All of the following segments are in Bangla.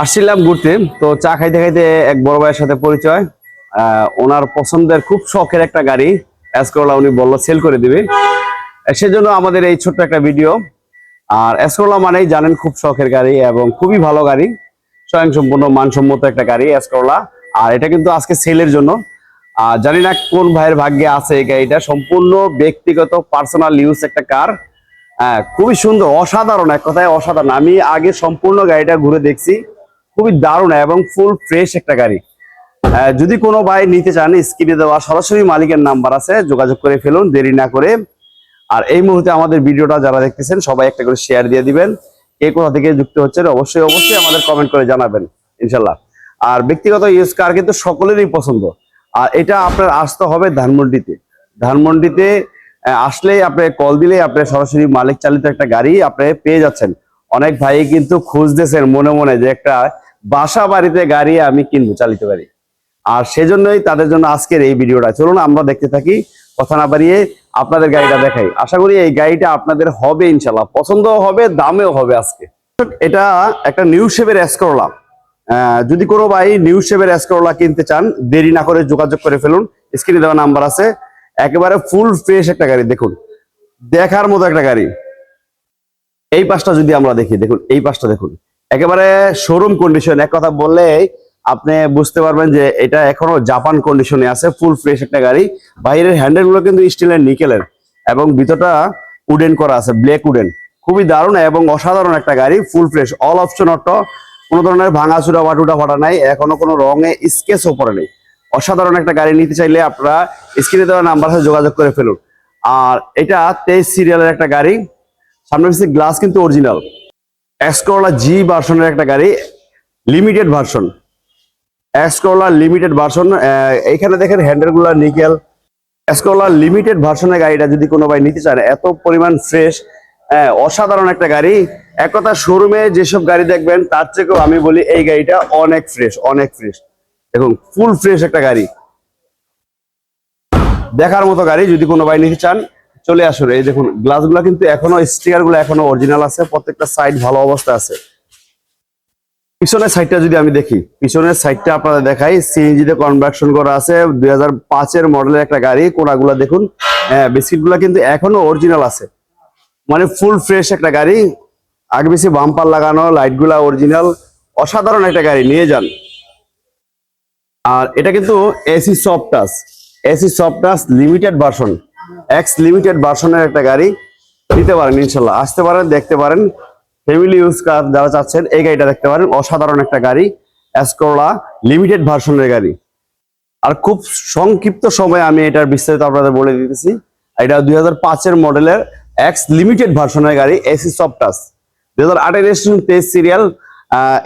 আসছিলাম ঘুরতে, তো চা খাইতে খাইতে এক বড় ভাইয়ের সাথে পরিচয়। ওনার পছন্দের খুব শখের একটা গাড়ি এসকোলা উনি বলল সেল করে দিবে। সেজন্য আমাদের এই ছোট্ট একটা ভিডিও আর এসকোলা মানেই জানেন খুব শখের গাড়ি এবং খুবই ভালো গাড়ি, স্বয়ংসম্পূর্ণ, মানসম্মত একটা গাড়ি এসকোলা আর এটা কিন্তু আজকে সেলের জন্য। আর জানি না কোন ভাইয়ের ভাগ্যে আছে এই গাড়িটা, সম্পূর্ণ ব্যক্তিগত পার্সোনাল ইউজ একটা কার হ্যাঁ খুবই সুন্দর, অসাধারণ, এক কথায় অসাধারণ। আমি আগে সম্পূর্ণ গাড়িটা ঘুরে দেখছি। খুবই দারুণ এবং ফুল ফ্রেশ একটা গাড়ি। যদি কোনো ভাই নিতে চান স্ক্রিনে দেওয়া সরাসরি মালিকের নাম্বার আছে যোগাযোগ করে ফেলুন দেরি না করে। আর এই মুহূর্তে আমাদের ভিডিওটা যারা দেখতেছেন সবাই একটা করে শেয়ার দিয়ে দিবেন। কে কোথা থেকে যুক্ত হচ্ছেন অবশ্যই অবশ্যই আমাদের কমেন্ট করে জানাবেন ইনশাল্লাহ আর ব্যক্তিগত ইউজ কার কিন্তু সকলেরই পছন্দ। আর এটা আপনার আসতে হবে ধানমন্ডিতে। ধানমন্ডিতে আহ, আসলেই আপনি কল দিলেই আপনি সরাসরি মালিক চালিত একটা গাড়ি আপনি পেয়ে যাচ্ছেন। অনেক ভাই কিন্তু খুঁজতেছেন মনে মনে যে একটা বাসা বাড়িতে গাড়ি আমি কিনবো, চালিত গাড়ি। আর সেজন্যই তাদের জন্য আজকের এই ভিডিওটা। চলুন, আমরা দেখতে থাকি, কথা না বাড়িয়ে আপনাদের গাড়িটা দেখাই। আশা করি এই গাড়িটা আপনাদের হবে ইনশাল্লাহ পছন্দও হবে, দামেও হবে আজকে। এটা একটা নিউ শেপের এসকরলা যদি কোনো ভাই নিউ শেপের এসকরলা কিনতে চান, দেরি না করে যোগাযোগ করে ফেলুন। স্ক্রিনে দেওয়া নাম্বার আছে। একেবারে ফুল ফ্রেশ একটা গাড়ি, দেখুন। দেখার মতো একটা গাড়ি। এই পাশটা যদি আমরা দেখি, দেখুন, এই পাশটা দেখুন। একেবারে শোরুম কন্ডিশন এক কথা বললে আপনি বুঝতে পারবেন যে এটা এখনও জাপান কন্ডিশনে আছে ফুল ফ্রেশ একটা গাড়ি। বাইরের হ্যান্ডেলগুলো কিন্তু স্টিলের নিকেলের এবং ভিতরটা উডেন করা আছে ব্ল্যাক উডেন খুবই দারুণ এবং অসাধারণ একটা গাড়ি full fresh all option auto কোনো ধরনের ভাঙাচুরা, বাটুটা ফাটা নাই, এখনও কোনো রঙে স্কেচও পড়ে নেই। অসাধারণ একটা গাড়ি নিতে চাইলে আপনারা স্ক্রিনে দেওয়া নাম্বার সাথে যোগাযোগ করে ফেলুন। আর এটা তেইশ সিরিয়ালের একটা গাড়ি। সামনে গ্লাস কিন্তু অরিজিনাল এক্সকোলা জি ভার্সনের একটা গাড়ি লিমিটেড ভার্সন এক্সকোলা লিমিটেড ভার্সন এইখানে দেখেন হ্যান্ডেলগুলা নিকেল এক্সকোলা লিমিটেড ভার্সনের গাড়িটা যদি কোনো ভাই নিতে চান, এত পরিমাণ ফ্রেশ অসাধারণ একটা গাড়ি। এক কথা শোরুমে যেসব গাড়ি দেখবেন, তার থেকেও আমি বলি এই গাড়িটা অনেক ফ্রেশ অনেক ফ্রেশ দেখুন ফুল ফ্রেশ একটা গাড়ি। দেখার মতো গাড়ি যদি কোনো ভাই নিতে চান চলে আসুন এই দেখুন গ্লাসগুলো কিন্তু এখনও স্টিকারগুলো এখনও অরিজিনাল আছে, প্রত্যেকটা সাইড ভালো অবস্থা আছে। পিছনের সাইডটা যদি আমি দেখি, পিছনের সাইডটা আপনাদের দেখাই সিএনজি তে কনভার্সন করা আছে, দুই হাজার পাঁচের মডেলের একটা গাড়ি, কোনাগুলো দেখুন। হ্যাঁ বিস্কিটগুলা কিন্তু এখনও অরিজিনাল আছে। মানে ফুল ফ্রেশ একটা গাড়ি আগে বেশি বাম্পার লাগানো লাইটগুলা অরিজিনাল অসাধারণ একটা গাড়ি, নিয়ে যান। আর এটা কিন্তু AC soft touch AC soft touch limited version X limited ভার্সনের একটা গাড়ি নিতে পারেন, ইনশাল্লাহ। আসতে পারেন, দেখতে পারেন। ফ্যামিলি ইউজ কার যারা চাচ্ছেন, এই গাড়িটা দেখতে পারেন। অসাধারণ একটা গাড়ি অ্যাসকোলা লিমিটেড ভার্সনের গাড়ি। আর খুব সংক্ষিপ্ত সময়ে আমি এটার বিস্তারিত আপনাদের বলে দিতেছি। এটা দুই হাজার পাঁচের মডেলের এক্স লিমিটেড ভার্সনের গাড়ি এসি সফট টাচ দুই হাজার আটের রেজিস্ট্রেশন তেইশ সিরিয়াল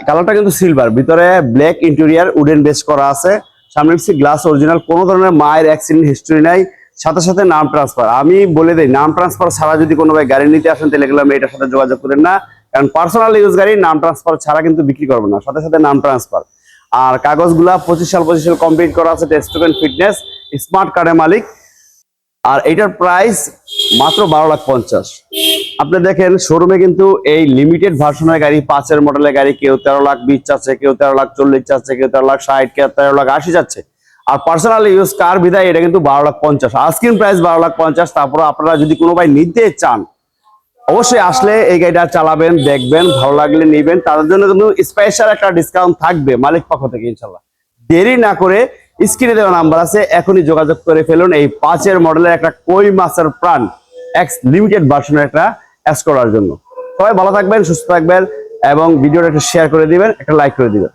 কালারটা কিন্তু সিলভার ভিতরে ব্ল্যাক ইন্টেরিয়ার উডেন বেস করা আছে। সামনে গ্লাস অরিজিনাল কোনো ধরনের মায়ের অ্যাক্সিডেন্ট হিস্ট্রি নাই। সাথে সাথে নাম ট্রান্সফার আমি বলে দিই, নাম ট্রান্সফার ছাড়া যদি কোনো ভাই গাড়ি নিতে আসেন, তাহলে এগুলো এটার সাথে যোগাযোগ করেন না। কারণ পার্সোনাল ইউজ গাড়ি নাম ট্রান্সফার ছাড়া কিন্তু বিক্রি করব না। সাথে সাথে নাম ট্রান্সফার আর কাগজগুলা পঁচিশ সাল পঁচিশ সাল কমপ্লিট করা আছে টেস্ট ফিটনেস স্মার্ট কার্ডের মালিক। আর এটার প্রাইস মাত্র বারো লাখ পঞ্চাশ। আপনি দেখেন শোরুমে কিন্তু এই লিমিটেড ভার্সনের গাড়ি, পাঁচের মডেলের গাড়ি, কেউ তেরো লাখ বিশ চাচ্ছে, কেউ তেরো লাখ চল্লিশ চাচ্ছে, কেউ তেরো লাখ ষাট, কেউ তেরো লাখ আশি যাচ্ছে আর পার্সোনাল ইউজ কার বিদায়, এটা কিন্তু বারো লাখ পঞ্চাশ। আস্কিন প্রাইস বারো লাখ পঞ্চাশ তারপর আপনারা যদি কোনো ভাই নিতে চান, অবশ্যই আসলে এই গাড়িটা চালাবেন, দেখবেন, ভালো লাগলে নিবেন। তাদের জন্য কিন্তু স্পেশাল একটা ডিসকাউন্ট থাকবে মালিক পক্ষ থেকে ইনশাল্লাহ দেরি না করে স্ক্রিনে দেওয়া নাম্বার আছে, এখনই যোগাযোগ করে ফেলুন। এই পাঁচের মডেলের একটা কই মাছের প্রাণ এক্স লিমিটেড ভার্সনের একটা অ্যাস করার জন্য। সবাই ভালো থাকবেন, সুস্থ থাকবেন এবং ভিডিওটা একটু শেয়ার করে দিবেন, একটা লাইক করে দিবেন।